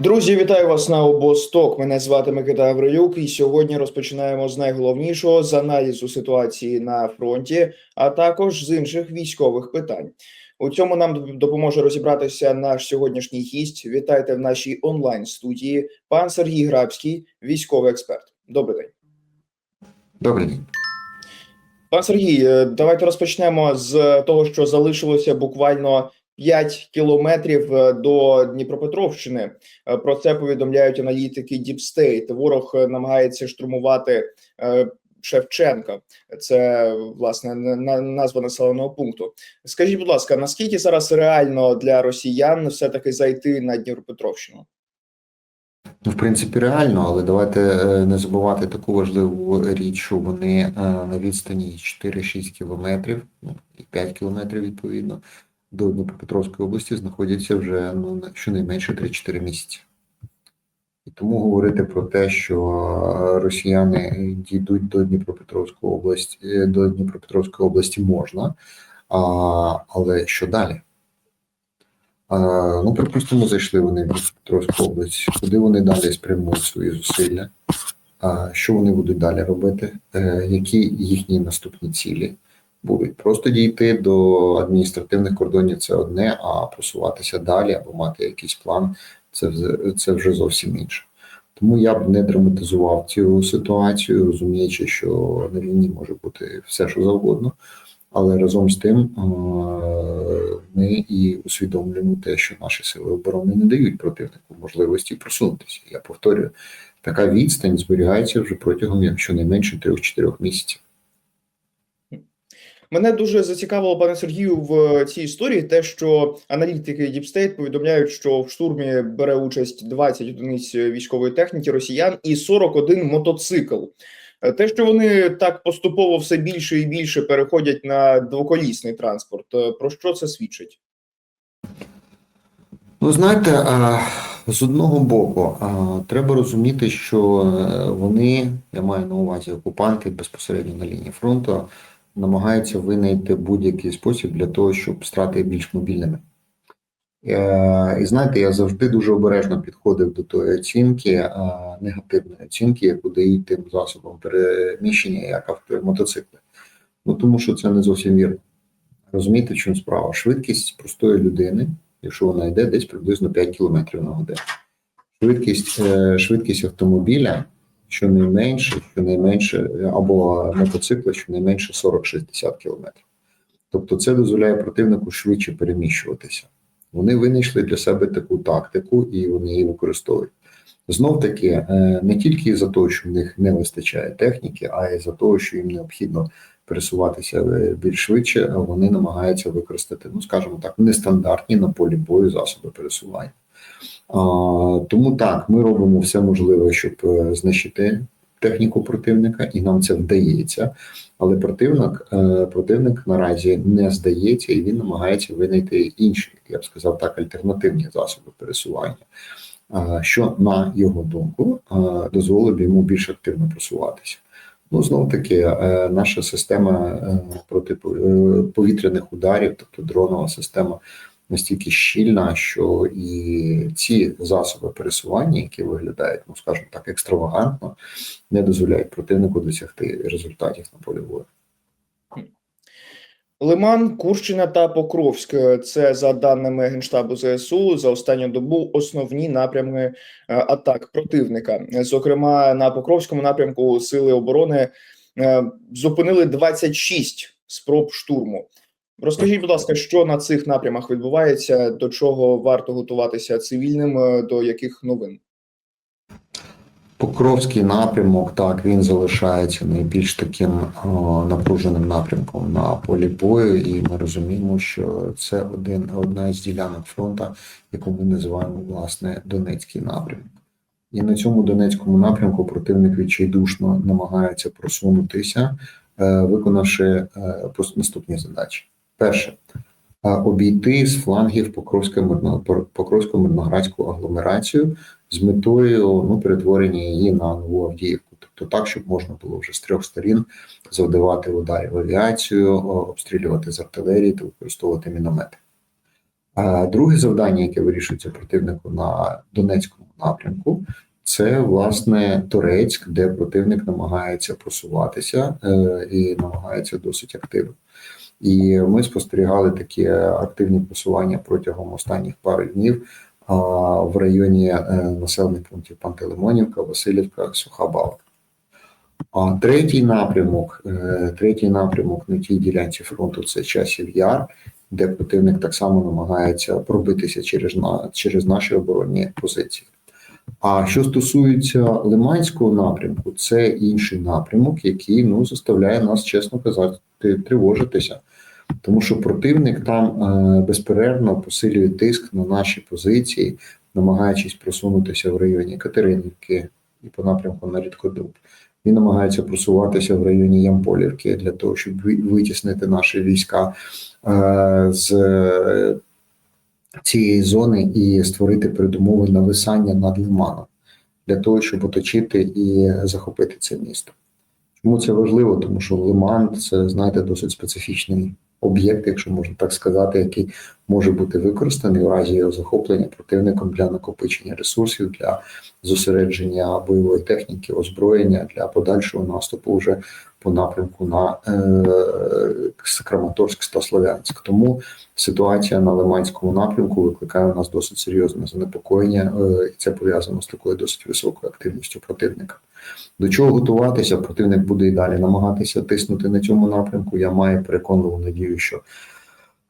Друзі, вітаю вас на обосток. Мене звати Микита Гаврилюк, і сьогодні розпочинаємо з найголовнішого з аналізу ситуації на фронті, а також з інших військових питань. У цьому нам допоможе розібратися наш сьогоднішній гість. Вітайте в нашій онлайн студії. Пан Сергій Грабський, військовий експерт. Добрий день. Добрий день. Пан Сергій, е, давайте розпочнемо з того, що залишилося буквально 5 кілометрів е, до Дніпропетровщини. Е, Про це повідомляють аналітики State. Ворог е, намагається штурмувати Шевченка. Це власне на- на- назва населеного пункту. Скажіть, будь ласка, наскільки зараз реально для росіян все таки зайти на Дніпропетровщину? Ну, в принципі, реально, але давайте не забувати таку важливу річ, що вони на відстані 4-6 кілометрів, ну і 5 кілометрів відповідно, до Дніпропетровської області знаходяться вже ну щонайменше 3-4 місяці. І тому говорити про те, що росіяни дійдуть до Дніпропетровської області, е, до Дніпропетровської області можна, а, але що далі? А, ну, припустимо, зайшли вони в Дніпропетровську область. Куди вони далі спрямують свої зусилля? А, що вони будуть далі робити? Е, які їхні наступні цілі будуть? Просто дійти до адміністративних кордонів це одне, а просуватися далі або мати якийсь план це, це вже зовсім інше. Тому я б не драматизував цю ситуацію, розуміючи, що на війні може бути все, що завгодно. Але разом з тим ми і усвідомлюємо те, що наші сили оборони не дають противнику можливості просунутися. Я повторюю, така відстань зберігається вже протягом як щонайменше 3-4 місяців. Мене дуже зацікавило, пане Сергію, в цій історії те, що аналітики State повідомляють, що в штурмі бере участь 20 одиниць військової техніки росіян і 41 мотоцикл. Е, Те, що вони так поступово все більше і більше переходять на двоколісний транспорт, е, про що це свідчить? Ну, знаєте, е, з одного боку, треба розуміти, що вони, я маю на увазі окупанти безпосередньо на лінії фронту, намагаються винайти будь-який спосіб для того, щоб стати більш мобільними. Е, І знаєте, я завжди дуже обережно підходив до тої оцінки, е, негативної оцінки, яку дають тим засобам переміщення, як авто і мотоцикли. Ну тому що це не зовсім вірно. Розумієте, в чому справа? Швидкість простої людини, якщо вона йде десь приблизно 5 км на годину. Швидкість, е, швидкість автомобіля щонайменше, щонайменше, або мотоцикла щонайменше 40-60 км. Тобто це дозволяє противнику швидше переміщуватися. Вони винайшли для себе таку тактику і вони її використовують. Знов таки, е, не тільки за того, що в них не вистачає техніки, а й за того, що їм необхідно пересуватися е, більш швидше, вони намагаються використати, ну скажімо так, нестандартні на полі бою засоби пересування. Тому так, ми робимо все можливе, щоб е, знищити техніку противника, і нам це вдається. Але противник, е, противник наразі не здається, і він намагається винайти інші, я б сказав так, альтернативні засоби пересування, що на його думку е, дозволить йому більш активно просуватися. Ну, знов таки, наша система е, протиповітряних ударів, тобто дронова система, настільки щільна, що і ці засоби пересування, які виглядають, ну скажімо так, екстравагантно, не дозволяють противнику досягти результатів на полі бою. Лиман, Курщина та Покровськ це за даними генштабу ЗСУ за останню добу основні напрями е, атак противника. Зокрема, на Покровському напрямку сили оборони е, зупинили 26 спроб штурму. Розкажіть, будь ласка, що на цих напрямах відбувається, до чого варто готуватися цивільним, е, до яких новин? Покровський напрямок, так, він залишається найбільш таким о, напруженим напрямком на полі бою, і ми розуміємо, що це один, одна з ділянок фронту, яку ми називаємо власне Донецький напрямок. І на цьому Донецькому напрямку противник відчайдушно намагається просунутися, е, виконавши е, наступні задачі. Перше обійти з флангів Покровську мирноградську агломерацію з метою ну, перетворення її на нову Авдіївку, тобто так, щоб можна було вже з трьох сторін завдавати ударів авіацію, обстрілювати з артилерії та використовувати міномети. Друге завдання, яке вирішується противнику на Донецькому напрямку, це власне Торецьк, де противник намагається просуватися е, і намагається досить активно. І ми спостерігали такі активні просування протягом останніх пари днів в районі е, населених пунктів Пантелеймонівка, Васильівка, Суха Балка. А третій напрямок, е, третій напрямок на тій ділянці фронту це часів яр, де противник так само намагається пробитися через, через наші оборонні позиції. А що стосується Лиманського напрямку, це інший напрямок, який ну заставляє нас, чесно казати, тривожитися. Тому що противник там е, безперервно посилює тиск на наші позиції, намагаючись просунутися в районі Катеринівки і по напрямку на Рідкодуб. Він намагається просуватися в районі Ямполівки для того, щоб витіснити наші війська е, з е, цієї зони і створити передумови нависання над Лиманом для того, щоб оточити і захопити це місто. Чому це важливо? Тому що Лиман це, знаєте, досить специфічний об'єкт, якщо можна так сказати, який може бути використаний у разі його захоплення противником для накопичення ресурсів, для зосередження бойової техніки, озброєння для подальшого наступу вже по напрямку на е, Краматорськ та Слов'янськ. Тому ситуація на Лиманському напрямку викликає у нас досить серйозне занепокоєння, е, і це пов'язано з такою досить високою активністю противника. До чого готуватися? Противник буде і далі намагатися тиснути на цьому напрямку. Я маю переконливу надію, що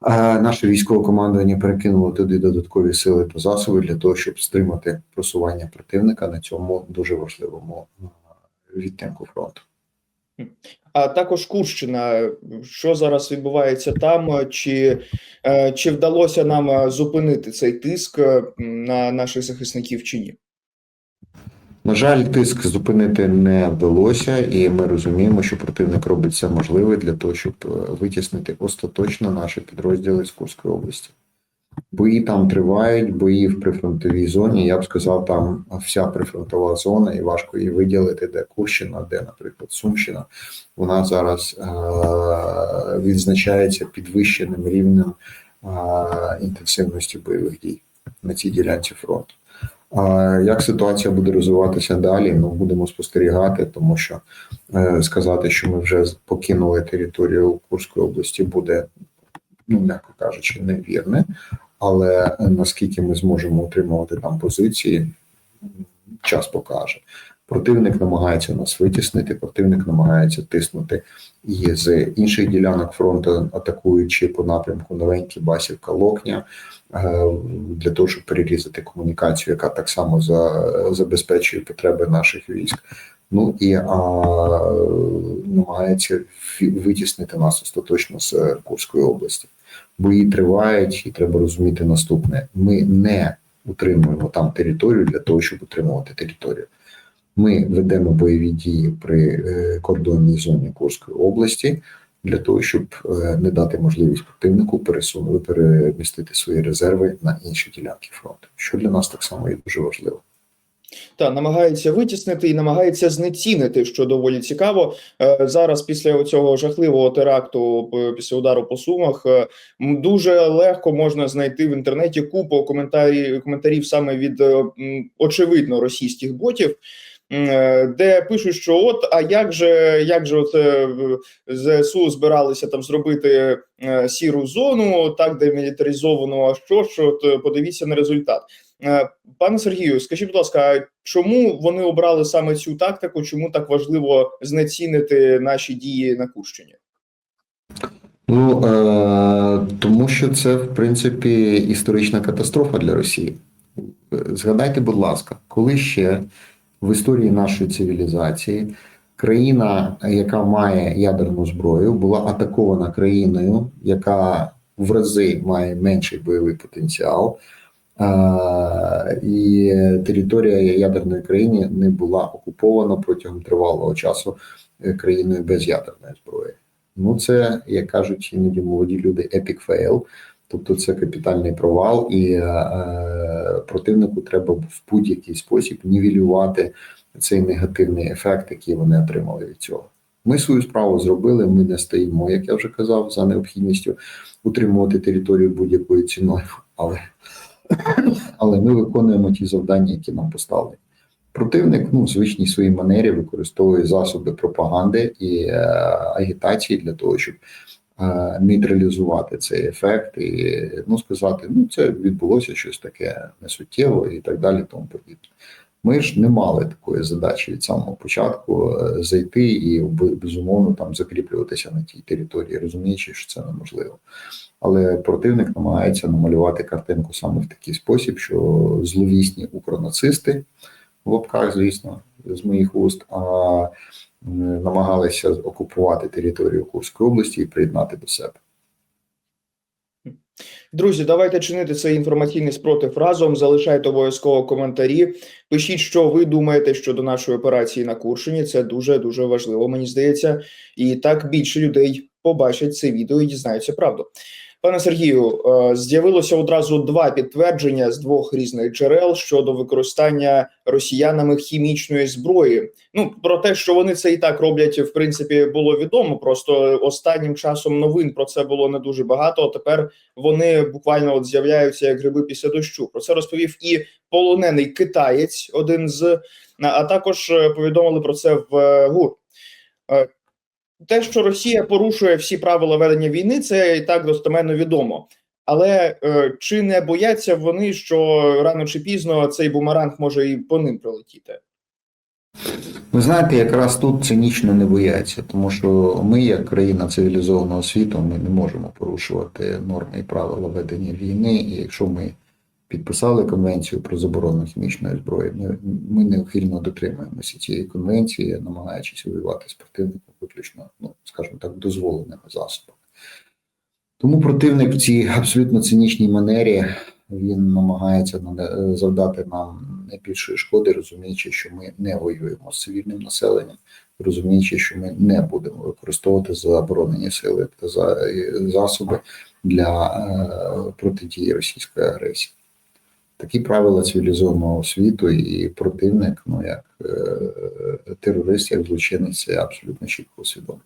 е, наше військове командування перекинуло туди додаткові сили та засоби для того, щоб стримати просування противника на цьому дуже важливому е, відтинку фронту. А також Курщина. Що зараз відбувається там? Чи, е, чи вдалося нам зупинити цей тиск на наших захисників чи ні? На жаль, тиск зупинити не вдалося, і ми розуміємо, що противник робить все можливе для того, щоб е, витіснити остаточно наші підрозділи з Курської області. Бої там тривають, бої в прифронтовій зоні. Я б сказав, там вся прифронтова зона, і важко її виділити, де Курщина, де, наприклад, Сумщина. Вона зараз е- відзначається підвищеним рівнем е- інтенсивності бойових дій на цій ділянці фронту. А як ситуація буде розвиватися далі? Ми будемо спостерігати, тому що е, сказати, що ми вже покинули територію Курської області, буде, ну м'яко кажучи, невірне. Але наскільки ми зможемо отримувати там позиції, час покаже. Противник намагається нас витіснити, противник намагається тиснути і з інших ділянок фронту, атакуючи по напрямку Новенький, Басівка, Локня, е, для того, щоб перерізати комунікацію, яка так само за, забезпечує потреби наших військ. Ну і а, намагається витіснити нас остаточно з Курської області. Бої тривають, і треба розуміти наступне: ми не утримуємо там територію для того, щоб утримувати територію. Ми ведемо бойові дії при е, кордонній зоні Курської області для того, щоб е, не дати можливість противнику пересунути перемістити свої резерви на інші ділянки фронту, що для нас так само є дуже важливо. Та намагається витіснити і намагається знецінити, що доволі цікаво. Е, Зараз, після цього жахливого теракту, після удару по сумах, дуже легко можна знайти в інтернеті купу коментарів, коментарів саме від очевидно російських ботів. Е, Де пишуть, що от а як же як же оце ЗСУ збиралися там зробити е, сіру зону, так демілітаризовану, а що ж от е, подивіться на результат. Пане Сергію, скажіть, будь ласка, чому вони обрали саме цю тактику? Чому так важливо знецінити наші дії на Курщині? Ну е, тому що це в принципі історична катастрофа для Росії. Згадайте, будь ласка, коли ще в історії нашої цивілізації країна, яка має ядерну зброю, була атакована країною, яка в рази має менший бойовий потенціал, і територія ядерної країни не була окупована протягом тривалого часу е, країною без ядерної зброї. Ну, це, як кажуть іноді молоді люди, epic fail. Тобто це капітальний провал, і е, противнику треба в будь-який спосіб нівелювати цей негативний ефект, який вони отримали від цього. Ми свою справу зробили. Ми не стоїмо, як я вже казав, за необхідністю утримувати територію будь-якою ціною. але, але ми виконуємо ті завдання, які нам поставлені. Противник ну, в звичній своїй манері використовує засоби пропаганди і е, агітації для того, щоб е, нейтралізувати цей ефект і ну, сказати, ну це відбулося щось таке несуттєво і так далі. Тому подібне. Ми ж не мали такої задачі від самого початку е, зайти і безумовно там закріплюватися на тій території, розуміючи, що це неможливо. Але противник намагається намалювати картинку саме в такий спосіб, що зловісні укронацисти в лапках, звісно, з моїх уст, а намагалися окупувати територію Курської області і приєднати до себе. Друзі, давайте чинити цей інформаційний спротив разом. Залишайте обов'язково коментарі. Пишіть, що ви думаєте щодо нашої операції на Курщині. Це дуже дуже важливо, мені здається. І так більше людей побачать це відео і дізнаються правду. Пане Сергію, е, з'явилося одразу два підтвердження з двох різних джерел щодо використання росіянами хімічної зброї. Ну про те, що вони це і так роблять, в принципі, було відомо. Просто останнім часом новин про це було не дуже багато. а Тепер вони буквально от з'являються як гриби після дощу. Про це розповів і полонений китаєць, один з а- також е, повідомили про це в е, ГУР. Те, що Росія порушує всі правила ведення війни, це і так достеменно відомо. Але е, чи не бояться вони, що рано чи пізно цей бумеранг може і по ним прилетіти? Ви знаєте, якраз тут цинічно не бояться, тому що ми, як країна цивілізованого світу, ми не можемо порушувати норми і правила ведення війни. І якщо ми підписали конвенцію про заборону хімічної зброї, ми, ми неухильно дотримуємося цієї конвенції, намагаючись воювати з противником виключно, ну скажімо так, дозволеними засобами. Тому противник в цій абсолютно цинічній манері він намагається завдати нам найбільшої шкоди, розуміючи, що ми не воюємо з цивільним населенням, розуміючи, що ми не будемо використовувати заборонені сили та засоби для е, протидії російської агресії. Такі правила цивілізованого світу і противник, ну як е, терорист, як злочинець, це абсолютно чітко усвідомлює.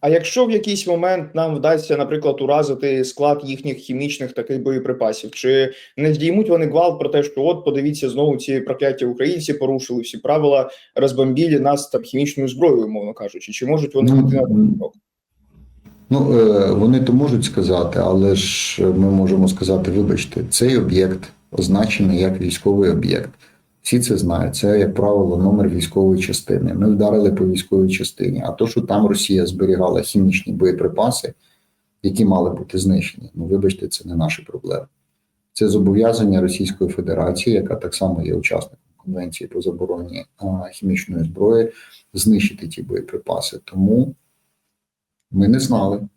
А якщо в якийсь момент нам вдасться, наприклад, уразити склад їхніх хімічних таких боєприпасів, чи не здіймуть вони гвалт про те, що от подивіться знову ці прокляті українці порушили всі правила, розбомбілі нас там хімічною зброєю, мовно кажучи, чи можуть вони Ну, на крок? Ну, е, вони то можуть сказати, але ж ми можемо сказати: вибачте, цей об'єкт означений як військовий об'єкт. Всі це знають. Це, як правило, номер військової частини. Ми вдарили по військовій частині. А то, що там Росія зберігала хімічні боєприпаси, які мали бути знищені, ну вибачте, це не наші проблеми. Це зобов'язання Російської Федерації, яка так само є учасником Конвенції по забороні хімічної зброї, знищити ті боєприпаси. Тому ми не знали.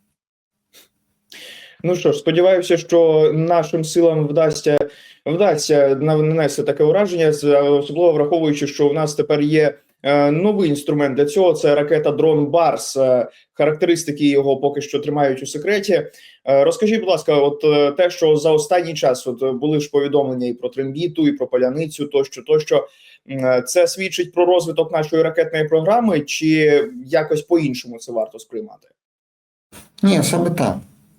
Ну що сподіваюся, що нашим силам вдасться вдасться нанести таке ураження, особливо враховуючи, що в нас тепер є е, новий інструмент для цього. Це ракета дрон Барс. Е, Характеристики його поки що тримають у секреті. Е, Розкажіть, будь ласка, от те, що за останній час от були ж повідомлення і про трембіту, і про паляницю, тощо, тощо. Це свідчить про розвиток нашої ракетної програми, чи якось по-іншому це варто сприймати? Ні, саме так.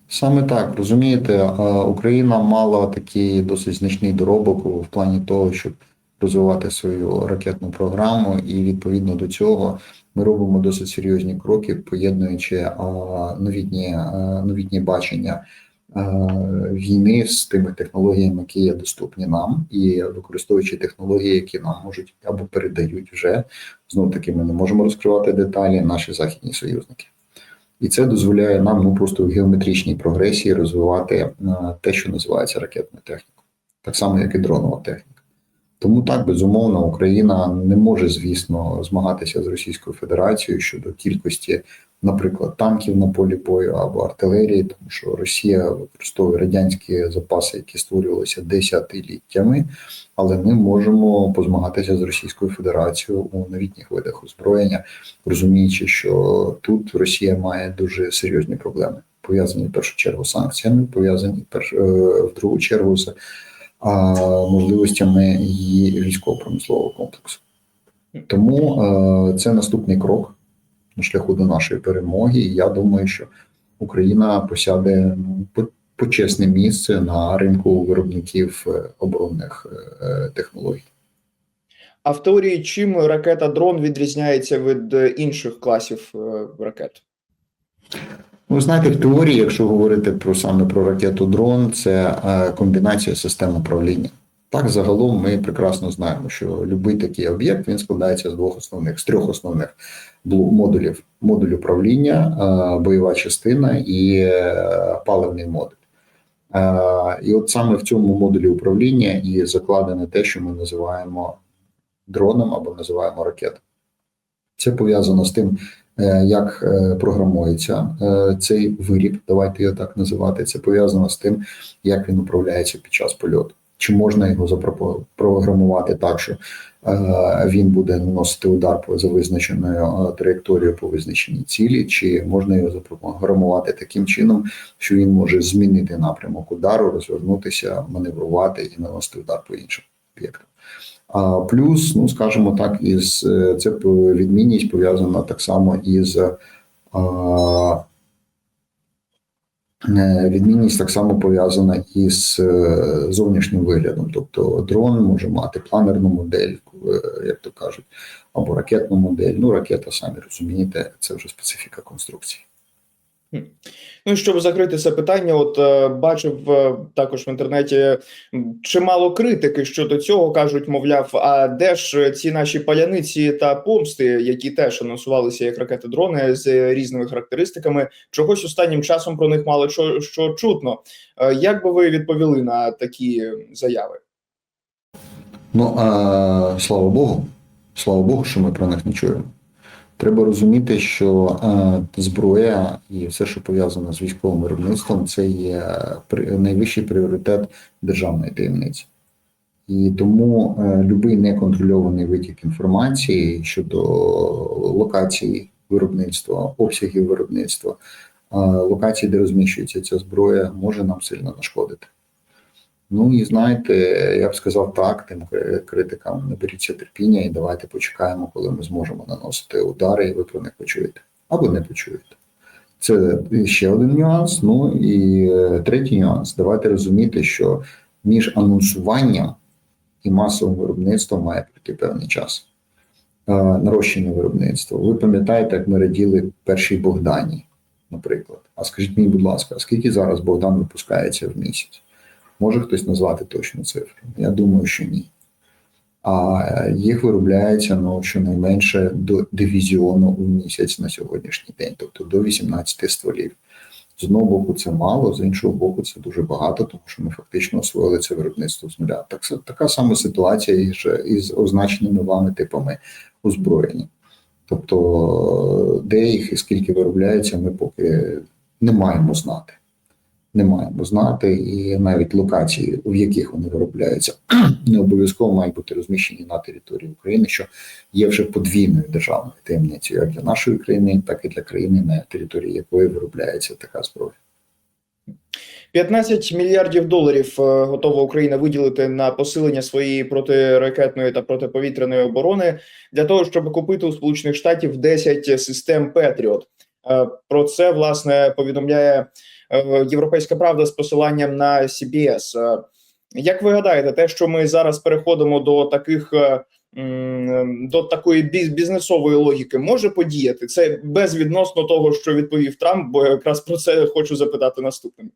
Саме так. Розумієте, е, Україна мала такий досить значний доробок в плані того, щоб розвивати свою ракетну програму, і відповідно до цього ми робимо досить серйозні кроки, поєднуючи е, новітні, е, новітні бачення війни з тими технологіями, які є доступні нам, і використовуючи технології, які нам можуть або передають вже знов таки, ми не можемо розкривати деталі наші західні союзники. І це дозволяє нам ну просто в геометричній прогресії розвивати е, те, що називається ракетною технікою, так само як і дронова техніка. Тому так безумовно Україна не може, звісно, змагатися з Російською Федерацією щодо кількості, наприклад, танків на полі бою або артилерії, тому що Росія використовує радянські запаси, які створювалися десятиліттями, але ми можемо позмагатися з Російською Федерацією у новітніх видах озброєння, розуміючи, що тут Росія має дуже серйозні проблеми, пов'язані в першу чергу з санкціями, пов'язані е, в другу чергу з можливостями її військово-промислового комплексу. Тому це наступний крок на шляху до нашої перемоги. Я думаю, що Україна посяде ну, почесне місце на ринку виробників е, оборонних е, технологій. А в теорії чим ракета дрон відрізняється від е, інших класів ракет? Ну, знаєте, в теорії, якщо говорити про саме про ракету дрон, це е, комбінація систем управління. Так, загалом ми прекрасно знаємо, що будь-який такий об'єкт він складається з двох основних, з трьох основних модулів: модуль управління, е, бойова частина і е, паливний модуль. І от саме в цьому модулі управління і закладене те, що ми називаємо дроном або називаємо ракетою. Це пов'язано з тим, як е, програмується е, цей виріб, давайте його так називати. Це пов'язано з тим, як він управляється під час польоту. Чи можна його запрограмувати так, що е, він буде наносити удар за визначеною е, траєкторією по визначеній цілі, чи можна його запрограмувати таким чином, що він може змінити напрямок удару, розвернутися, маневрувати і наносити удар по іншим об'єктам. А плюс, ну скажімо так, із е, це відмінність пов'язана так само із а, е, відмінність так само пов'язана із е, зовнішнім виглядом. Тобто дрон може мати планерну модель, е, як то кажуть, або ракетну модель. Ну, ракета, самі розумієте, це вже специфіка конструкції. Ну і щоб закрити це питання, от е, бачив е, також в інтернеті чимало критики щодо цього кажуть, мовляв, а де ж ці наші паляниці та помсти, які теж анонсувалися як ракети дрони з різними характеристиками, чогось останнім часом про них мало що, що чутно. Е, Як би ви відповіли на такі заяви? Ну а слава Богу, слава Богу, що ми про них не чуємо. Треба розуміти, що е, зброя і все, що пов'язано з військовим виробництвом, це є найвищий пріоритет державної таємниці. І тому е, будь-який неконтрольований витік інформації щодо локації виробництва, обсягів виробництва, е, локації, де розміщується ця зброя, може нам сильно нашкодити. Ну і знаєте, я б сказав так, тим критикам наберіться терпіння і давайте почекаємо, коли ми зможемо наносити удари, і ви про них почуєте або не почуєте. Це ще один нюанс. Ну і е, третій нюанс. Давайте розуміти, що між анонсуванням і масовим виробництвом має пройти певний час. Е, Нарощення виробництва. Ви пам'ятаєте, як ми раділи першій Богдані, наприклад. А скажіть мені, будь ласка, скільки зараз Богдан випускається в місяць? Може хтось назвати точну цифру? Я думаю, що ні. А їх виробляється ну, щонайменше до дивізіону у місяць на сьогоднішній день, тобто до 18 стволів. З одного боку, це мало, з іншого боку, це дуже багато, тому що ми фактично освоїли це виробництво з нуля. Так, така сама ситуація із означеними вами типами озброєння. Тобто, де їх і скільки виробляється, ми поки не маємо знати не маємо знати, і навіть локації, в яких вони виробляються, не обов'язково мають бути розміщені на території України, що є вже подвійною державною таємницею, як для нашої країни, так і для країни, на території якої виробляється така зброя. 15 мільярдів доларів е, готова Україна виділити на посилення своєї протиракетної та протиповітряної оборони для того, щоб купити у Сполучених Штатів 10 систем Петріот. Е, Про це власне повідомляє Європейська Правда з посиланням на CBS. Е, Як ви гадаєте, те, що ми зараз переходимо до таких е, до такої бізнесової логіки, може подіяти це безвідносно того, що відповів Трамп, бо якраз про це хочу запитати наступним.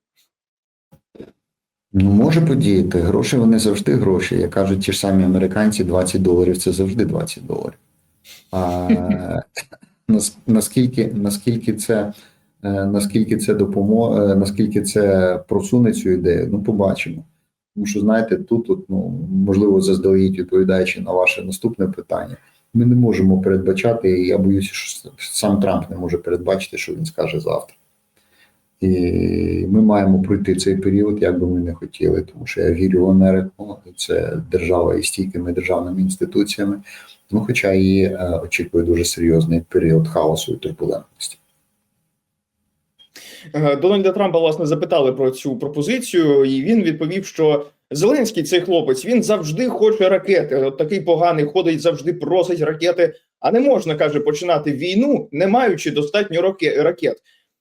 Ну, може подіяти. Гроші вони завжди гроші. Як кажуть ті ж самі американці, 20 доларів це завжди 20 доларів. А наскільки, наскільки це. Е, Наскільки це допоможе, наскільки це просуне цю ідею, ну побачимо. Тому що, знаєте, тут, от, ну, можливо, заздалегідь відповідаючи на ваше наступне питання, ми не можемо передбачати, і я боюся, що сам Трамп не може передбачити, що він скаже завтра. І ми маємо пройти цей період, як би ми не хотіли, тому що я вірю в Америку, це держава із стійкими державними інституціями. Ну, хоча її е, очікує дуже серйозний період хаосу і турбулентності. Е, Дональда Трампа власне запитали про цю пропозицію, і він відповів, що Зеленський цей хлопець він завжди хоче ракети. От такий поганий ходить, завжди просить ракети. А не можна каже починати війну, не маючи достатньо раке- ракет.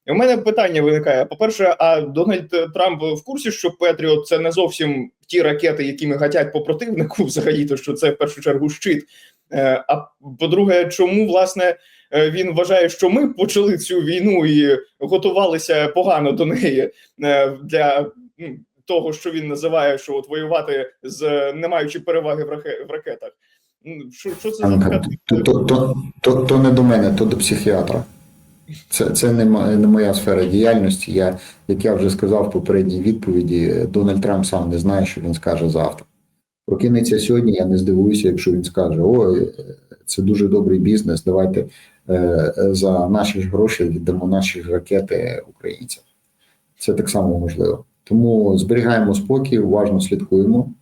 У мене питання виникає: по-перше, а Дональд Трамп в курсі, що Петріот це не зовсім ті ракети, якими гатять по противнику, взагалі, то що це в першу чергу щит. Е, А по-друге, чому власне він вважає, що ми почали цю війну і готувалися погано до неї е, для того, що він називає, що от воювати з не маючи переваги в ракетах? Що, що це за то, то, то, то, то не до мене, то до психіатра. Це, це не, не моя сфера діяльності. Я, як я вже сказав в попередній відповіді, Дональд Трамп сам не знає, що він скаже завтра. Прокинеться сьогодні, я не здивуюся, якщо він скаже: ой, це дуже добрий бізнес, давайте е, е, за наші ж гроші віддамо наші ж ракети українцям. Це так само можливо. Тому зберігаємо спокій, уважно слідкуємо.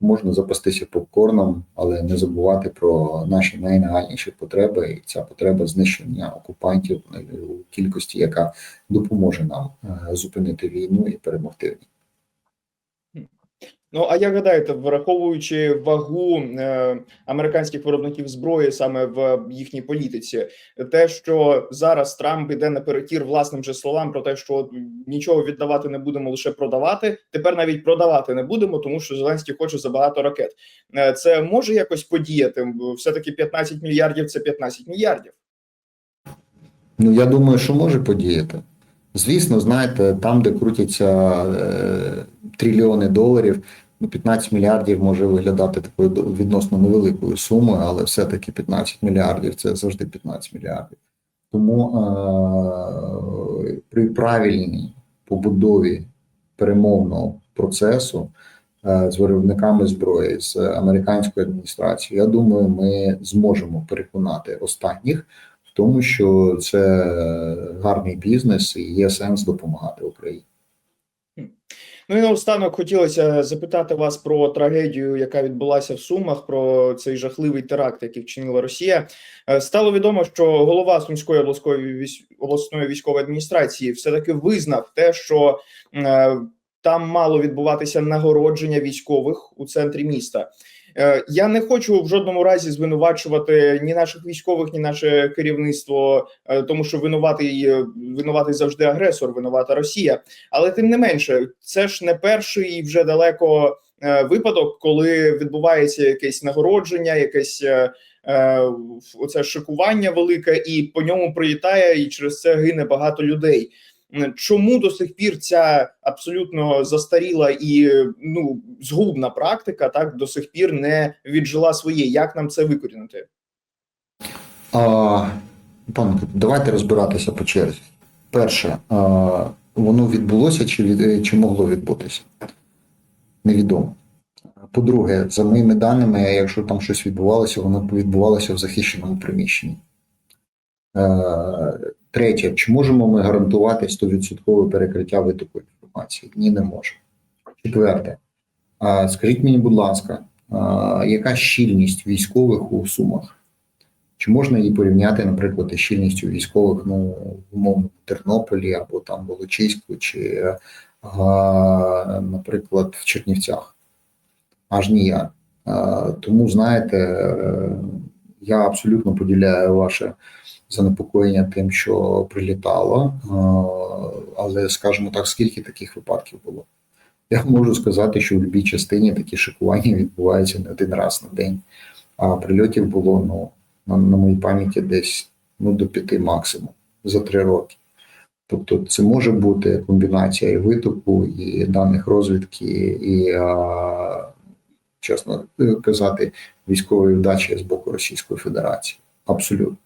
Можна запастися попкорном, але не забувати про наші найнагальніші потреби, і ця потреба знищення окупантів е, у кількості, яка допоможе нам е, зупинити війну і перемогти в ній. Ну а як гадаєте, враховуючи вагу е, американських виробників зброї саме в їхній політиці, те, що зараз Трамп іде наперекір власним же словам про те, що нічого віддавати не будемо, лише продавати. Тепер навіть продавати не будемо, тому що Зеленський хоче забагато ракет. Е, це може якось подіяти? Все таки 15 мільярдів це 15 мільярдів. Ну я думаю, що може подіяти. Звісно, знаєте, там, де крутяться е, трильйони доларів, ну 15 мільярдів може виглядати такою відносно невеликою сумою, але все-таки 15 мільярдів це завжди 15 мільярдів. Тому е, при правильній побудові перемовного процесу е, з виробниками зброї, з американською адміністрацією, я думаю, ми зможемо переконати останніх в тому, що це гарний бізнес і є сенс допомагати Україні. Ну і наостанок хотілося запитати вас про трагедію, яка відбулася в Сумах, про цей жахливий теракт, який вчинила Росія. Е, Стало відомо, що голова Сумської обласної обласної військової адміністрації все таки визнав те, що е, там мало відбуватися нагородження військових у центрі міста. Е, Я не хочу в жодному разі звинувачувати ні наших військових, ні наше керівництво, е, тому що винуватий е, винуватий завжди агресор, винувата Росія. Але тим не менше, це ж не перший вже далеко випадок, коли відбувається якесь нагородження, якесь оце шикування велике, і по ньому прилітає, і через це гине багато людей. Чому до сих пір ця абсолютно застаріла і е, ну згубна практика так до сих пір не віджила своє? Як нам це викорінити? А, пане, давайте розбиратися по черзі. Перше, а, воно відбулося чи, від, чи могло відбутися? Невідомо. По-друге, за моїми даними, якщо там щось відбувалося, воно відбувалося в захищеному приміщенні. Третє, чи можемо ми гарантувати 100% перекриття витоку інформації? Ні, не можемо. Четверте, скажіть мені, будь ласка, яка щільність військових у Сумах? Чи можна її порівняти, наприклад, із щільністю військових ну, в умовному Тернополі або там Волочиську, чи, а, наприклад, в Чернівцях? Аж ніяк. Тому, знаєте, я абсолютно поділяю ваше занепокоєння тим, що прилітало, але скажімо так, скільки таких випадків було? Я можу сказати, що в будь-якій частині такі шикування відбуваються не один раз на день, а прильотів було ну, на, на моїй пам'яті десь ну, до п'яти максимум за три роки. Тобто це може бути комбінація і витоку, і даних розвідки, і, а, чесно казати, військової вдачі з боку Російської Федерації. Абсолютно.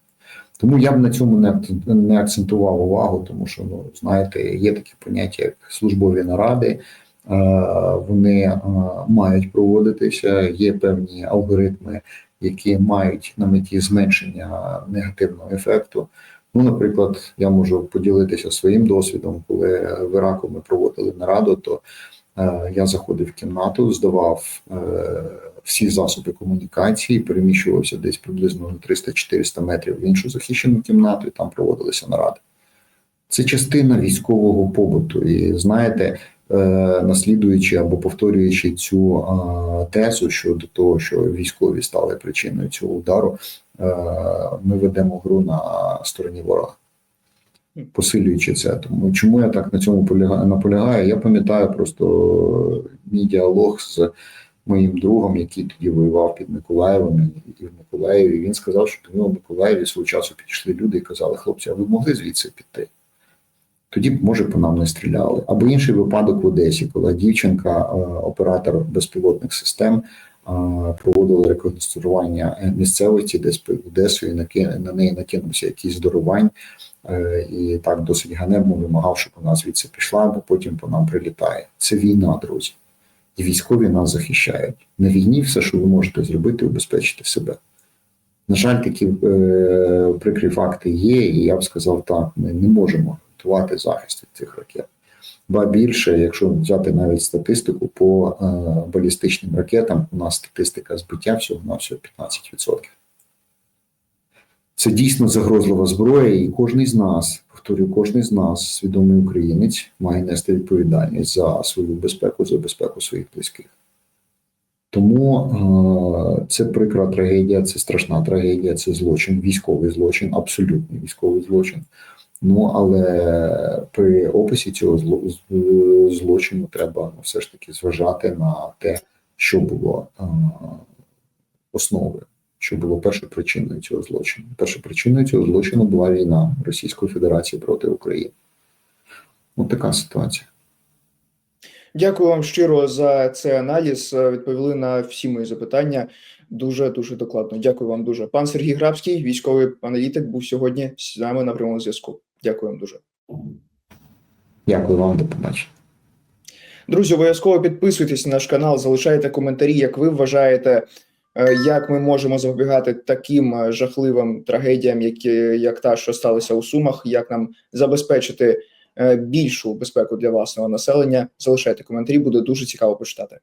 Тому я б на цьому не, не акцентував увагу, тому що, ну, знаєте, є такі поняття, як службові наради, е, вони е, мають проводитися, є певні алгоритми, які мають на меті зменшення негативного ефекту. Ну, наприклад, я можу поділитися своїм досвідом, коли в Іраку ми проводили нараду, то е, я заходив в кімнату, здавав е, всі засоби комунікації, переміщувався десь приблизно на 300-400 метрів в іншу захищену кімнату, і там проводилися наради. Це частина військового побуту. І знаєте, е, наслідуючи або повторюючи цю е, тезу щодо того, що військові стали причиною цього удару, е, ми ведемо гру на стороні ворога. Посилюючи це. Тому чому я так на цьому наполягаю? Я пам'ятаю просто мій діалог з моїм другом, який тоді воював під Миколаєвом і в Миколаєві. Він сказав, що до нього в Миколаєві свого часу підійшли люди і казали, хлопці, а ви могли звідси піти? Тоді може, по нам не стріляли. Або інший випадок в Одесі, коли дівчинка, е, оператор безпілотних систем, е, проводила реконструювання місцевості, десь під Одесою, на, неї накинувся якийсь здоровань, е, і так досить ганебно вимагав, щоб вона звідси пішла, бо потім по нам прилітає. Це війна, друзі. І військові нас захищають. На війні все, що ви можете зробити, убезпечити себе. На жаль, такі е, прикрі факти є, і я б сказав так: ми не можемо готувати захист від цих ракет. Ба більше, якщо взяти навіть статистику по е, балістичним ракетам, у нас статистика збиття всього на всього 15%. Це дійсно загрозлива зброя, і кожен з нас, повторюю, кожен з нас, свідомий українець, має нести відповідальність за свою безпеку, за безпеку своїх близьких. Тому е, це прикра трагедія, це страшна трагедія, це злочин, військовий злочин, абсолютний військовий злочин. Ну але при описі цього злочину треба ну, все ж таки зважати на те, що було е, основою, що було першою причиною цього злочину. Першою причиною цього злочину була війна Російської Федерації проти України. Ось така ситуація. Дякую вам щиро за цей аналіз. Е, Відповіли на всі мої запитання дуже дуже докладно. Дякую вам дуже. Пан Сергій Грабський, військовий аналітик, був сьогодні з нами на прямому зв'язку. Дякую вам дуже. Дякую вам, до побачення. Друзі, обов'язково підписуйтесь на наш канал, залишайте коментарі, як ви вважаєте, як ми можемо запобігати таким е, жахливим трагедіям, які як та, що сталося у Сумах, як нам забезпечити е, більшу безпеку для власного населення. Залишайте коментарі, буде дуже цікаво почитати.